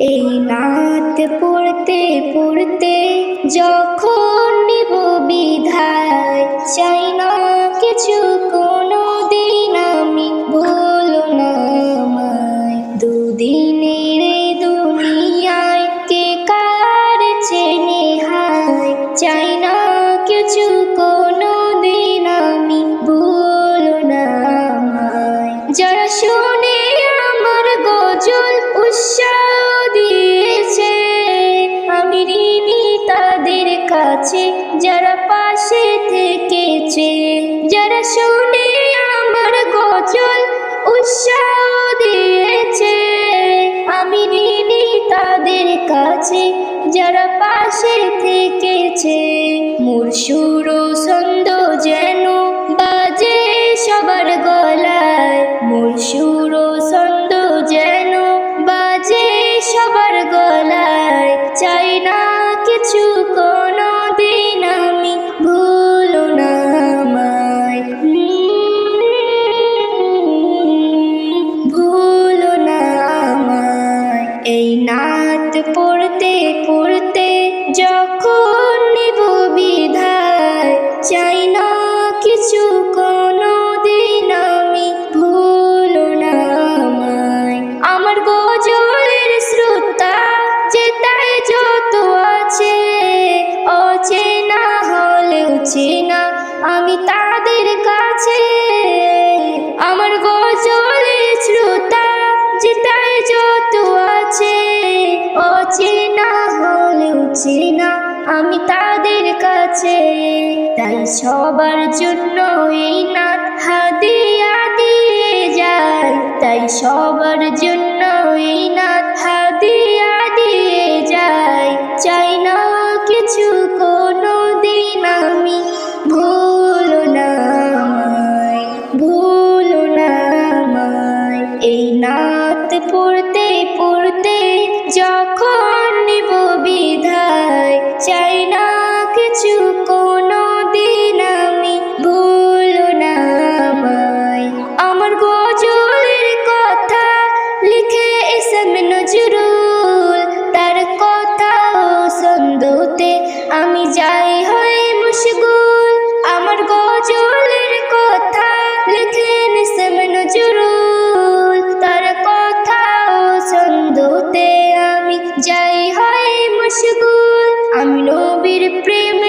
এই নাত পড়তে পড়তে যখন নিব বিধায় চাই না কিছু আছে, যারা পাশে থেকেছে। মুরসুর ছন্দ যেন বাজে সবার গলায়। মুরসুর ছন্দ যেন বাজে সবার গলায়। চাই না কিছু সবার জন্য এই নাথ হাদিয়া দিয়ে যায়। তাই সবার জন্য প্রেম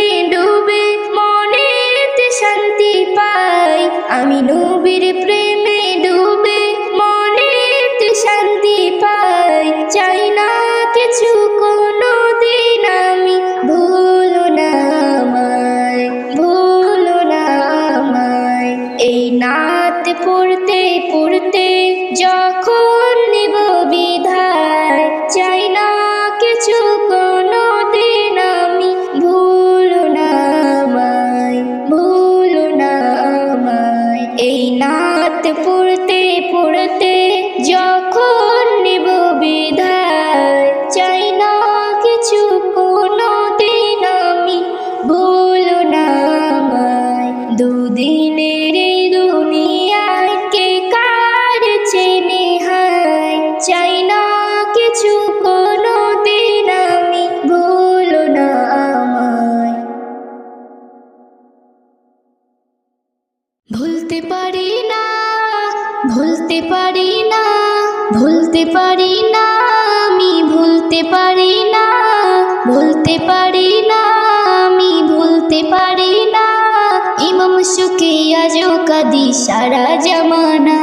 সারা জমানা।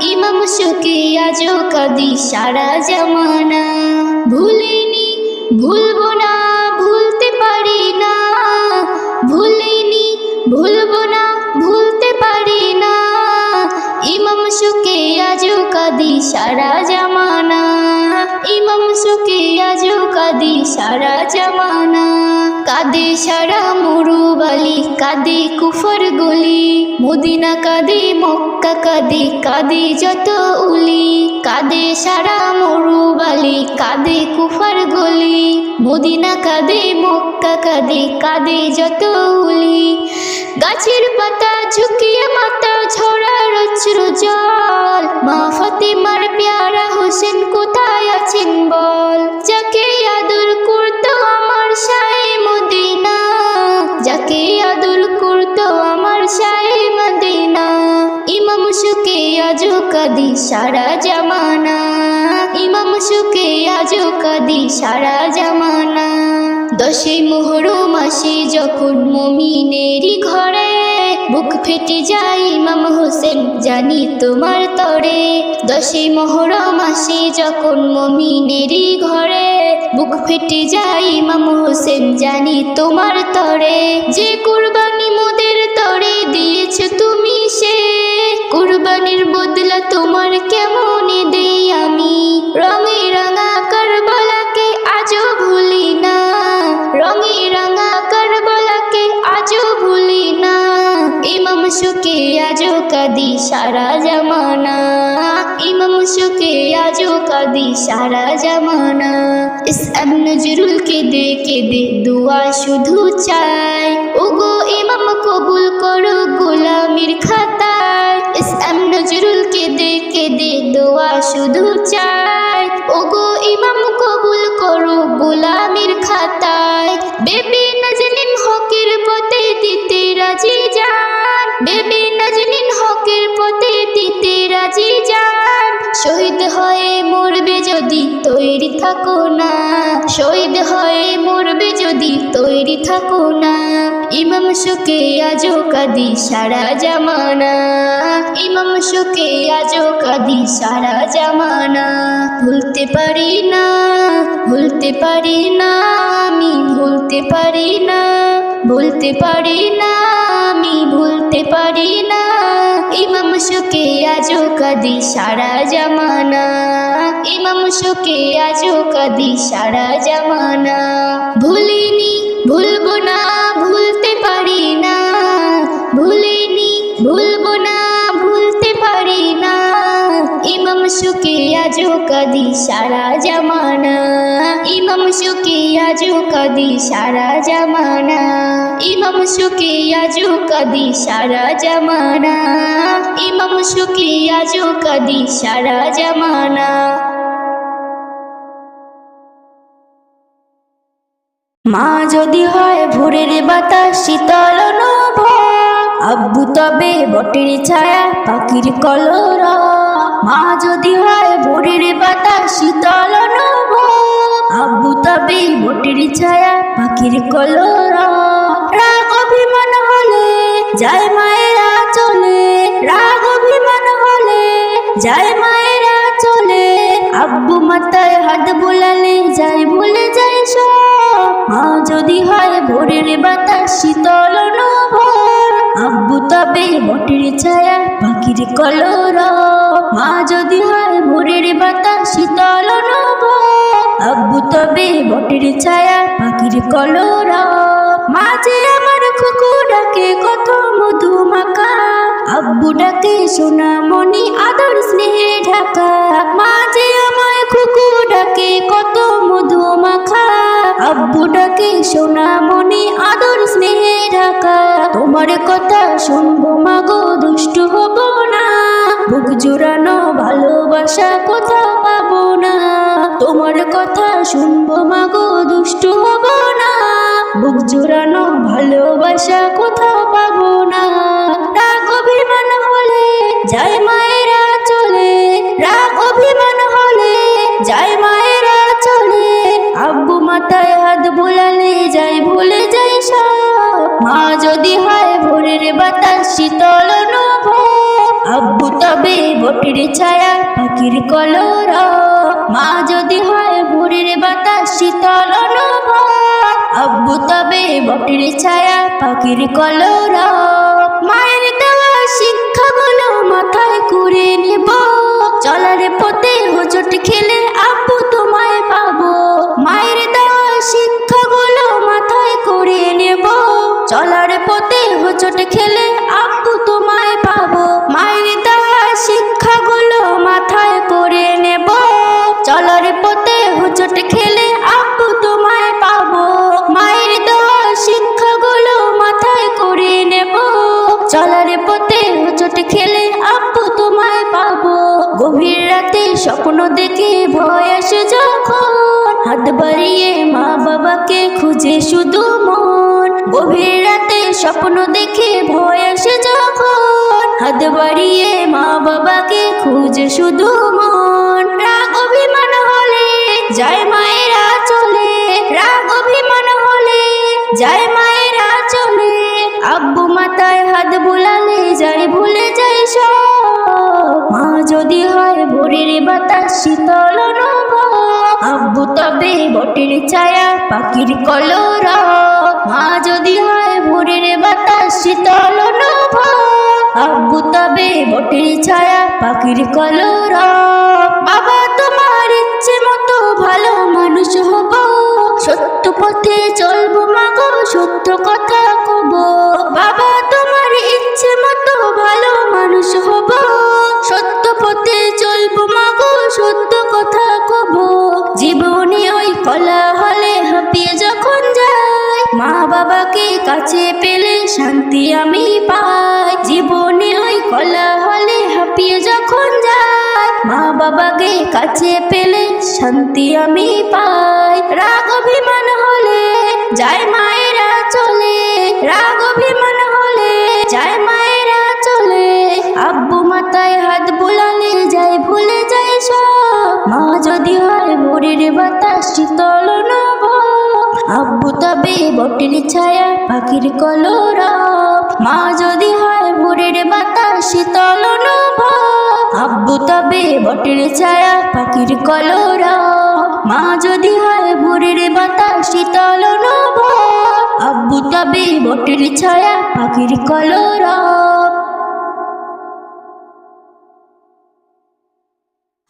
ইমাম সুখে আজ কাদি সারা জমানা। ভুলিনি, ভুলব না, ভুলতে পারি না। ভুলিনি, ভুলব না, ভুলতে পারি না। ইমাম সুখে আজ কাদি সারা জমানা। ইমাম সুখে আজ কাদি সারা জমানা। কাঁদে সারা মরুবালি, কাঁদে কুফর গলি। মদিনা কাঁদে, মক্কা কাদে, কাঁদে যত উলি। কাঁদে সারা মরুবালি, কাঁদে কুফর গলি। মদিনা কাঁদে, মক্কা কাঁদে কাঁদে যত উলি। গাছের পাতা ঝুঁকিয়ে মাতা ঝরা রচ্র জল। মা ফতেমার পেয়ারা হোসেন কোথায় আছেন বল? যাকে আদর কাদি সারা জামানা। ইমাম সুকে আজও কাদি সারা জামানা। দশে মোহরম মাসে যখন মমিনেরই ঘরে। বুক ফেটে যায় ইমাম হোসেন, জানি তোমার তরে। দশে মোহরম মাসে যখন মমিনেরই ঘরে। বুক ফেটে যায় ইমাম হোসেন, জানি তোমার তরে। যে কুরবানি মোদের তরে দিয়েছ তুমি তোমার কেমন দেই আমি? রঙে রাঙা কারবালাকে আজও ভুলি না। রঙে রাঙা কারবালাকে আজও ভুলি না। ইমাম সুকে আজও কাদি সারা জামানা। ইমাম সুকে আজও কাদি সারা জামানা। ইস আব নজরুল কে দে কে দে দুয়া শুধু চাই। ওগো ইমাম কবুল করো গোলামির খাতায় শুধু চাই শহীদ হয়ে মরবে যদি তৈরি থাকো না। শহীদ হয়ে মরবে যদি তৈরি থাকো না। ইমাম সুকে আজও কাদি সারা জামানা। ইমাম সুকে আজও কাদি সারা জামানা। ভুলতে পারি না, ভুলতে পারি না, আমি ভুলতে পারি না। ভুলতে পারি না, আমি ভুলতে পারি না। ইমাম সুকে আজও কাদি সারা জামানা। ইমাম সুকে আজও কাদি সারা জামানা। ভুলিনি, ভুলবো না, ভুলতে পারি না। ভুলিনি, ভুলবো না, ভুলতে পারি না। ইমাম সুকে আজও কাদি সারা জামানা। ইমাম সুকে আজও কাদি সারা জামানা। ইমাম সুকে আজও কাদি সারা জামানা। ইমাম সুকে আজও কাদি সারা জামানা। মা যদি হয় ভোরের বাতাস, শীতল আব্বু তবে বটের ছায়া, পাখির কলর মা যদি হয় ভোরের বাতাস, শীতল নভ আব্বু তবে বটের ছায়া, পাখির কলর। রাগ অভিমান হলে যায় মায়েরা চলে। রাগ অভিমান হলে যায় মায়েরা চলে। আব্বু মাথায় হাত বোলালে যাই ভুলে যাই সব। মা যদি হয় ভোরের বাতাস, শীতল নভর আব্বু তবে বটের ছায়া, পাখির কলর। মা যদি হয় ভোরের বাতাস, শীতল নভর আব্বু তবে বটের ছায়া, পাখির কলর। মা যে আমার খুকু ডাকে কত মধু মাখা। আব্বু ডাকে, সোনা মনি আদর স্নেহে ঢাকা। মা যে আমায় খুকু ডাকে কত মধু মাখা। আব্বু ডাকে, সোনা মনি আদর স্নেহে ঢাকা। তোমার কথা শুনব, মাগো, দুষ্টু হব। বুক জুড়ানো ভালোবাসা কোথাও পাবো না। তোমার কথা শুনব মাগো, দুষ্টু হব না। বুক জুড়ানো ভালোবাসা কোথাও পাবো না। রাগ অভিমান হলে যাই মায়েরা চলে। রাগ অভিমান হলে যাই মায়েরা চলে। আব্বু মাথায় হাত বোলালে যাই ভুলে যাই সব। মা যদি হয় ভোরের বাতাস, শীতল আব্বু তবে বটির ছায়া, পাখির কলর। মা যদি হয় ভোরের বাতাস, শীতল আব্বু তবে বটির ছায়া, পাখির কলর। মায়ের দেওয়া শিক্ষাগুলো মাথায় করে নেব। চলার পথে হোচট খেলে বাবাকে খুঁজে শুধু মন। গভীর রাতে স্বপ্ন দেখে ভয় আসে যখন। হাত বাড়িয়ে মা বাবাকে খুঁজে শুধু মন। রাগ অভিমান হলে যায় মায়েরা চলে। রাগ অভিমান হলে যায় মায়েরা আব্বু মাথায় হাত বুলালে যাই ভুলে যাই সব। মা যদি হয় ভোরের বাতাস, শীতল আব্বু তবে বটের ছায়া, পাখির কলর মা যদি হয় ভোরের বাতাস, শীতল আব্বু তবে বটের ছায়া, পাখির কলর বাবা, তোমার ইচ্ছে মতো ভালো মানুষ হব। সত্য পথে চলবো মাগো, সত্য কথা কব। বাবা, তোমার ইচ্ছে মতো ভালো মানুষ হব। সত্য পথে চলবো মাগো, সত্য কথা কব। জীবনে ওই কলা হলে হাঁপিয়ে যখন যাই, মা বাবাকে কাছে পেলে শান্তি আমি পাই। জীবনে ওই কলা হলে হাঁপিয়ে যখন যাই, মা বাবাকে কাছে পেলে শান্তি আমি পাই। যায় মায়েরা চলে, রাগ অভিমান হলে যায় মায়েরা চলে। আব্বু মাথায় হাত বুলালে যায়, ভুলে যায় সব। মা যদি হয় ভোরের বাতাস, শীতল নব। আব্বু তবে বটের ছায়া, পাখির কলর মা যদি হয় ভোরের বাতাস, শীতল নব। আব্বু তবে বটের ছায়া, পাখির কলর মা যদি হয় ভোরের বাতাস, শীতল নব আব্বু তবে বটের ছায়া, পাখির কলর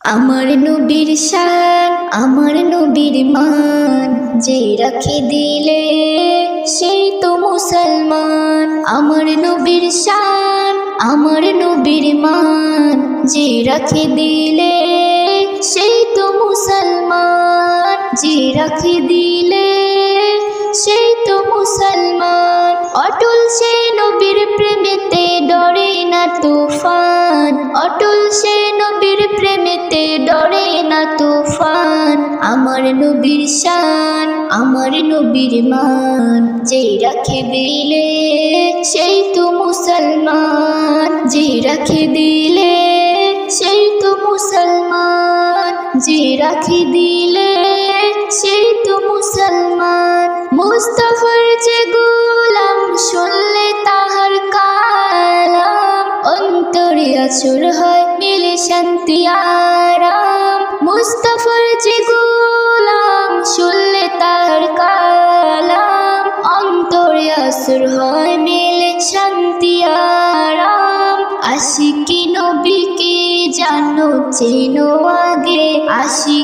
আমার নবীর শান, আমার নবীর মান, যে রাখে দিলে সেই তো মুসলমান। আমার নবীর শান, আমার নবীর মান, যে রাখে দিলে যে রাখে দিলে সেই তো মুসলমান। অটল সে নবীর প্রেমেতে ডরে না তুফান। অটল সে নবীর প্রেমেতে ডরে না তুফান। আমার নবীর শান, আমার নবীর মান। যে রাখে দিলে সেই তো মুসলমান। যে রাখে দিলে সেই তো মুসলমান। যে রাখে দিলে সেই তো মুসলমান। মুস্তফার যে গোলাম, শুনলে তাহার কালাম। অন্তরে আসর হয় মিলে শান্তি আরাম। মুস্তফার যে গোলাম, শুনলে তাহার কালাম। অন্তরে আসর হয় মিলে শান্তি আরাম। আশিকি নবীকে জানো, চেনো আগে। আশিকি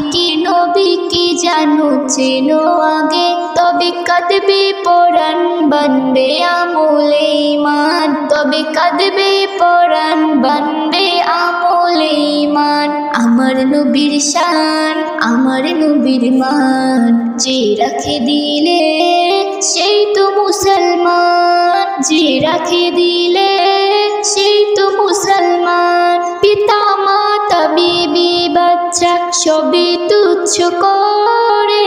নবীকে জানো? চেনো আগে। তবে কাঁদবে পরাণ, বানবে আমলে ইমান তবে কাঁদবে পরাণ, বানবে আমলে ইমান আমার নবীর শান, আমার নবীর মান। যে রাখে দিলে সেই তো মুসলমান। যে রাখে দিলে সেই তো মুসলমান। পিতা বাচ্চা সবে তুচ্ছ করে।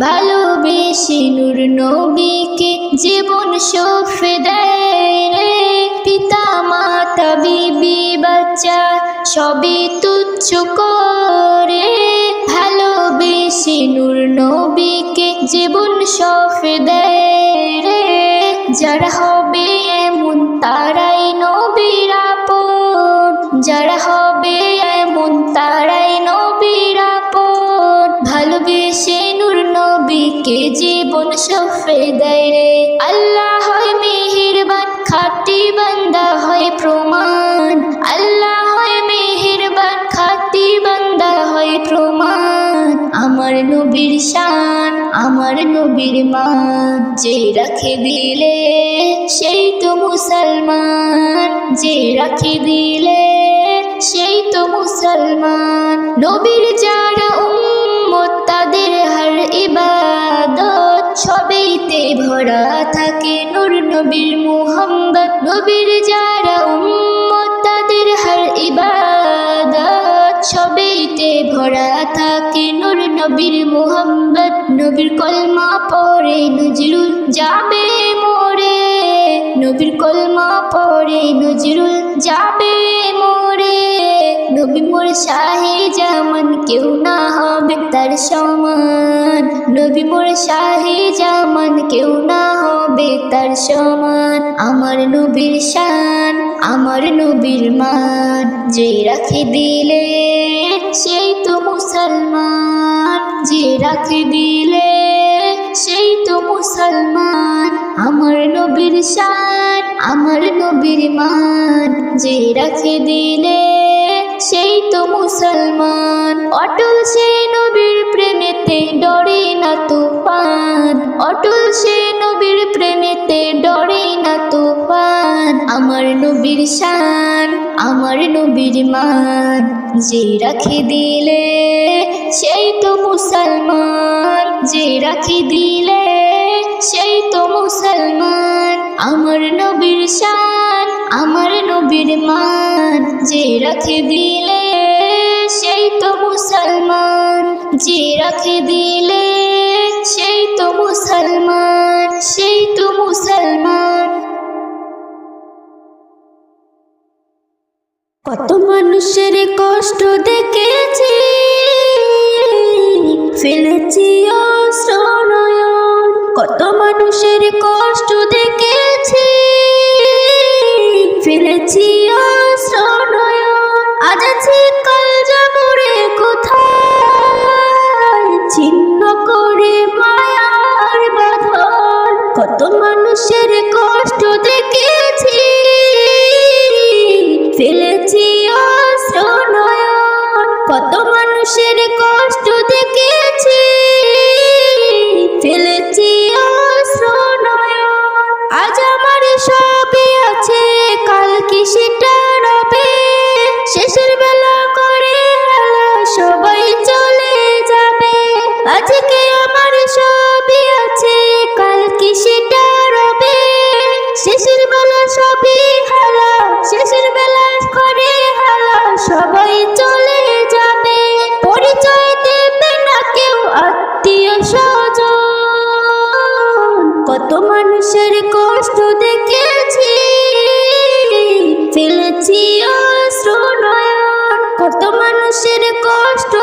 ভালোবেসে নূর নবীকে জীবন সফে দেয় রে। পিতা, মাতা, বিবি, বাচ্চা সবে তুচ্ছ করে। ভালোবেসে নূর নবীকে জীবন সফে দেয় রে। যারা হবে এমন তারাই সফে দেয় রে। আল্লাহ হয় মেহেরবান, খাটি বান্দা হয় প্রমাণ। আল্লাহ হয় মেহেরবান, খাটি বান্দা হয় প্রমাণ। আমার নবীর শান, আমার নবীর মান। যে রাখে দিলে সেই তো মুসলমান। যে রাখে দিলে সেই তো মুসলমান। নবীর যারা ভরা থাকে নূর নবীর মুহাম্মদ। নবীর যারা উম্মত, তাদের হার ইবাদত। সবেইতে ভরা থাকে নূর নবীর মুহাম্মদ। নবীর কলমা পড়ে নজরুল যাবে মোরে। নবীর কলমা পড়ে নজরুল যাবে নবী মোর শাহে জামান কেউ না হবে তার সমান। নবী মোর শাহে জামান কেউ না হবে তার সমান। আমার নবীর শান, আমার নবীর মান, যে রাখে দিলে সেই তো মুসলমান। যে রাখে দিলে সেই তো মুসলমান। আমার নবীর শান, আমার নবীর মান, যে রাখে দিলে সেই তো মুসলমান। অটল সে নবীর প্রেমেতে ডরে না তুফান। অটল সে নবীর প্রেমেতে ডরে না তুফান। আমার নবীর শান, আমার নবীর মান যে রাখে দিলে সেই তো মুসলমান। যে রাখে দিলে সেই তো মুসলমান। আমার নবীর শান আমার নবীর মান যে রাখে দিলে সেই তো মুসলমান। যে রাখে দিলে সেই তো মুসলমান, সেই তো মুসলমান। কত মানুষের কষ্ট দেখেছি, ফেলেছি অশ্রনয়ন কত মানুষের কষ্ট দেখেছি ফেলেছি অশ্রনয়ন। আজ আছি কষ্ট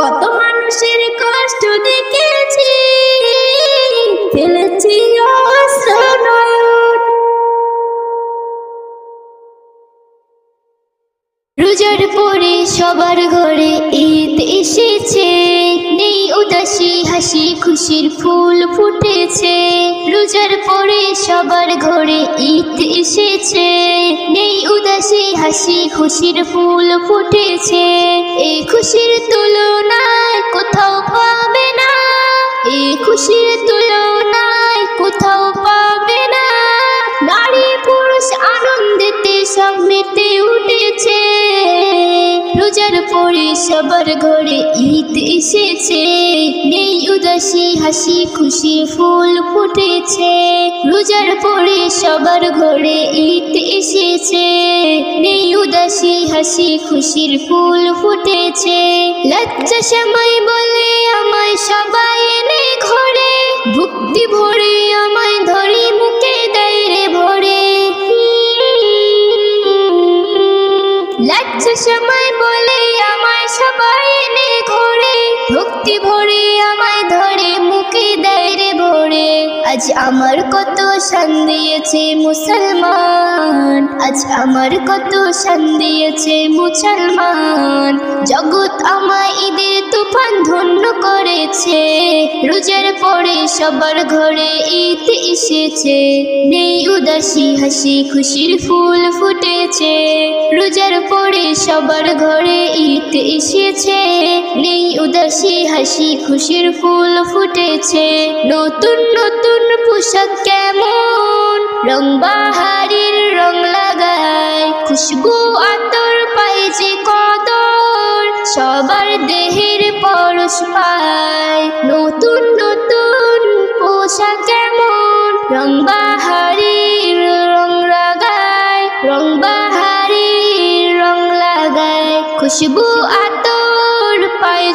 কত মানুষের কষ্ট দেখেছি। ফেলেছি রোজার পরে সবার ঘরে উদাসী হাসি খুশির ফুল ফুটেছে। রোজার পরে সবার ঘরে ঈদ এসেছে। নেই উদাসী হাসি, খুশির ফুল ফুটেছে। এই খুশির তুলনায় কোথাও পাবে না। এই খুশির তুলনায় কোথাও রোজার পরে সবার ঘরে ঈদ এসেছে। নেই উদাসী, হাসি, খুশি ফুল ফুটেছে। রোজার পরে সবার ঘরে ঈদ এসেছে। নেই উদাসী, হাসি, খুশির ফুল ফুটেছে। লজ্জা সময় বলে আমায় সবাই এনে ঘরে। ভক্তি ভরে আমায় ধরে মুখে দেয় রে ভরে। লজ্জা সময় সবাই আজ আমার কত শান দিয়েছে মুসলমান। আজ আমার কত শান দিয়েছে মুসলমান। জগৎ আমায় ঈদের তুফান ধন্য করেছে। রোজার পরে সবার ঘরে ঈদ এসেছে। নেই উদাসী হাসি, খুশির ফুল ফুটেছে। রোজার পরে সবার ঘরে ঈদ এসেছে। নেই উদাসী হাসি, খুশির ফুল ফুটেছে। নতুন নতুন পোশাক কেমন? রং বাহারির রং লাগায়। খুশবু আতর পাই যে কদর, সবার দেহের পরশ পায়। নতুন নতুন পোশাক কেমন? রং বাহারির রং লাগায়। রং বাহারির রং লাগায়। খুশবু আতর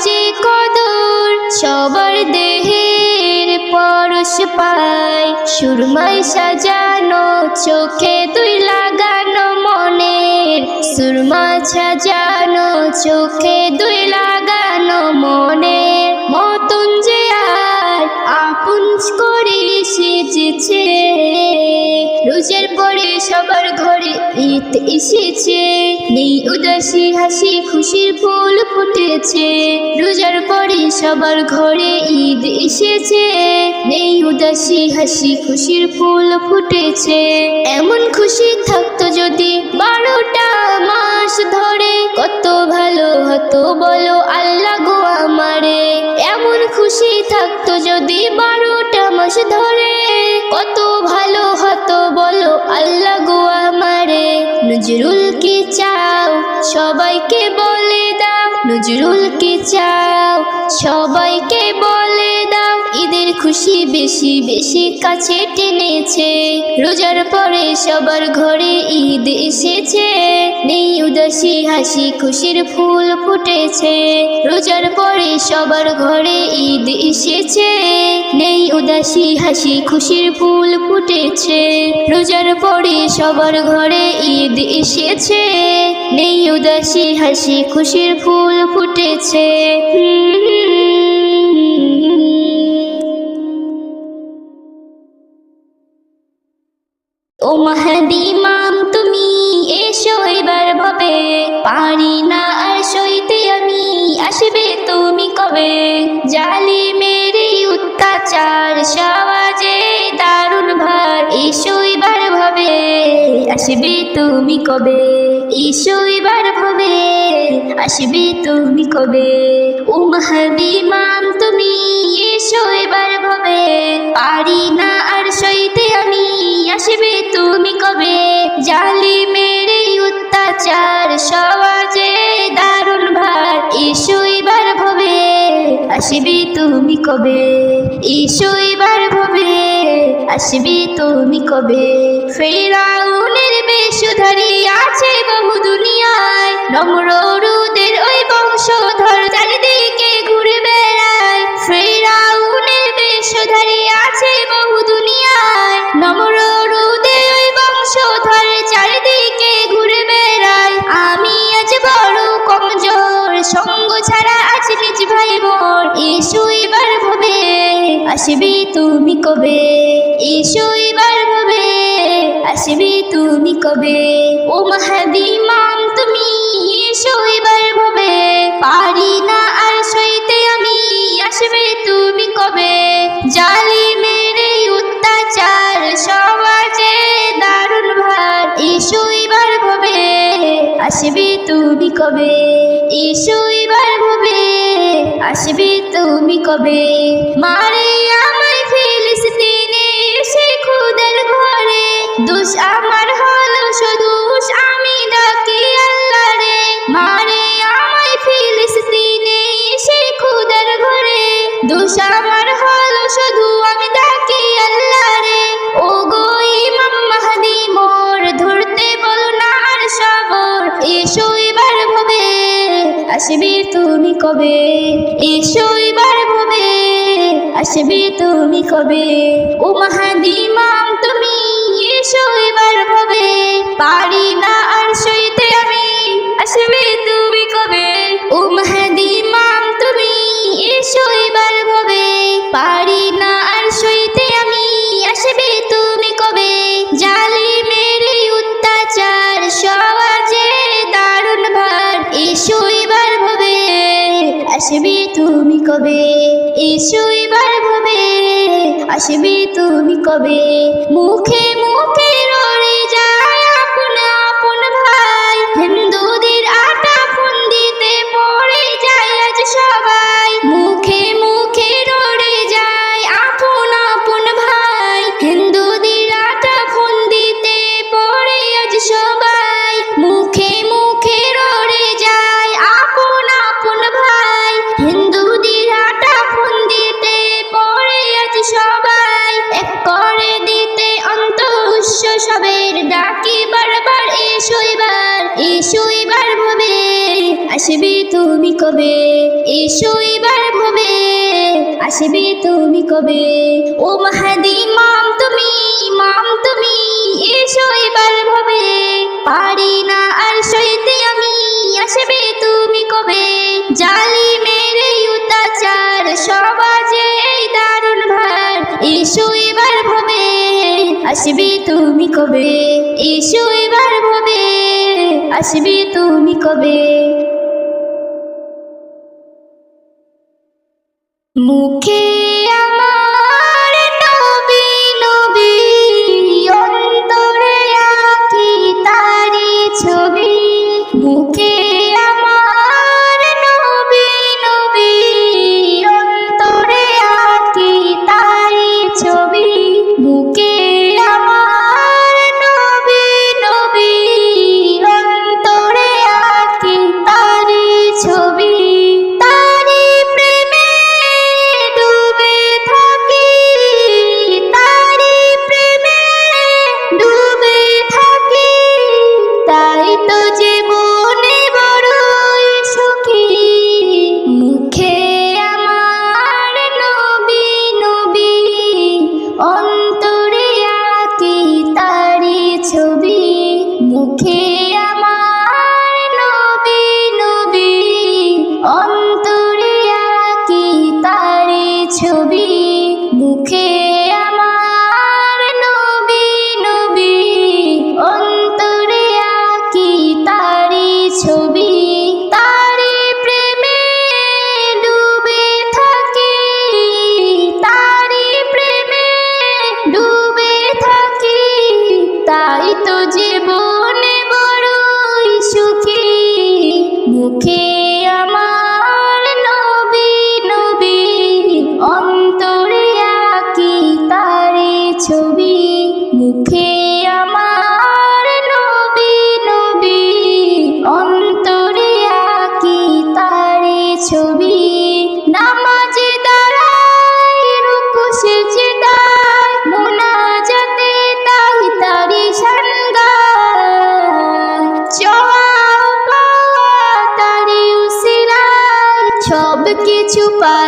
যে কদর, সবার দেহের পরশ পাই সুরমাই সাজানো চোখে তুই লাগানো মনের সুরমা সাজানো চোখে তুই লাগানো মনে মতন যে আর আপন করে সেজেছে রোজার পরে সবার ঘরে ঈদ এসেছে। নেই উদাসী হাসি, খুশির ফুল ফুটেছে। রোজার পরে সবার ঘরে ঈদ এসেছে। নেই উদাসী হাসি, খুশির ফুল ফুটেছে। এমন খুশি থাকতো যদি বারোটা মাস ধরে। কত ভালো হতো বলো আল্লাহ গো আমারে। এমন খুশি থাকতো যদি বারোটা মাস ধরে। কত ভালো হতো বলো আল্লাহ গো আমারে নজরুল কি চাও? সবাইকে বলে দাও নজরুল কি চাও? সবাইকে বলে খুশি বেশি বেশি কাছে টেনেছে। রোজার পরে সবার ঘরে ঈদ এসেছে। নেই উদাসী হাসি, খুশির ফুল ফুটেছে। রোজার পরে সবার ঘরে ঈদ এসেছে। নেই উদাসী হাসি, খুশির ফুল ফুটেছে। রোজার পরে সবার ঘরে ঈদ এসেছে। নেই উদাসী হাসি, খুশির ফুল ফুটেছে। তুমি কবে? এসো এবার ভাবে আসবে তুমি কবে? ও মাহাদি মাম তুমি এসো এবার ভাবে পারি না আর সইতে আমি, আসবে তুমি কবে? জালি মেরে অত্যাচার, সমাজে দারুণ ভার, এসো এবার ভবে আসবে তুমি কবে? এসো এবার ভবে আসবে তুমি কবে? ফেরাউনের বেশধারী আছে বহু দুনিয়ায় নম্ররুদের আসবি তুমি কবে? এসো এবার ভবে আসবি তুমি কবে? ও মহাদি মাম তুমি এসো এবার ভবে পারি না আর সইতে আমি, আসবে তুমি কবে? জালি মেরে অত্যাচার সমাজে দারুণ ভার, এসো এবার হবে আসবি তুমি কবে? এসো মারে আমায় ফিলিস্তিনে সে খুদের ঘরে। দুষ আমার হলো শুধু আমি ডাকি আল্লাহ রে। মারে আমায় ফিলিস্তিনে সে খুদের ঘরে। দুষ আমার হলো, শুধু আমি ডাকি আল্লাহ রে। ও গো ইমাম মাহদি, মোর ধরতে বলো না আর সবর। এসো এবার ভবে, আসবে তুমি কবে? এবার ভবে আসবে তুমি কবে? ও মাহাদি মাম তুমি এসো এবার ভবে পারি না আর সইতে আমি, আসবে তুমি কবে? ও মাহাদি আসবে তুমি কবে? মুখে মুখে তুমি কবে? এসো এবার ভবে আসবে তুমি কবে? ও মাহাদি মাম তুমি মাম তুমি, এসো এবার ভবে পারি না আর সইতে আমি, আসবে তুমি কবে? জালি মেরে অত্যাচার, সমাজে এই দারুণ ভার। এসো এবার ভবে আসবে তুমি কবে? এসো এবার ভবে আসবে তুমি কবে? মুখে কিছু পাই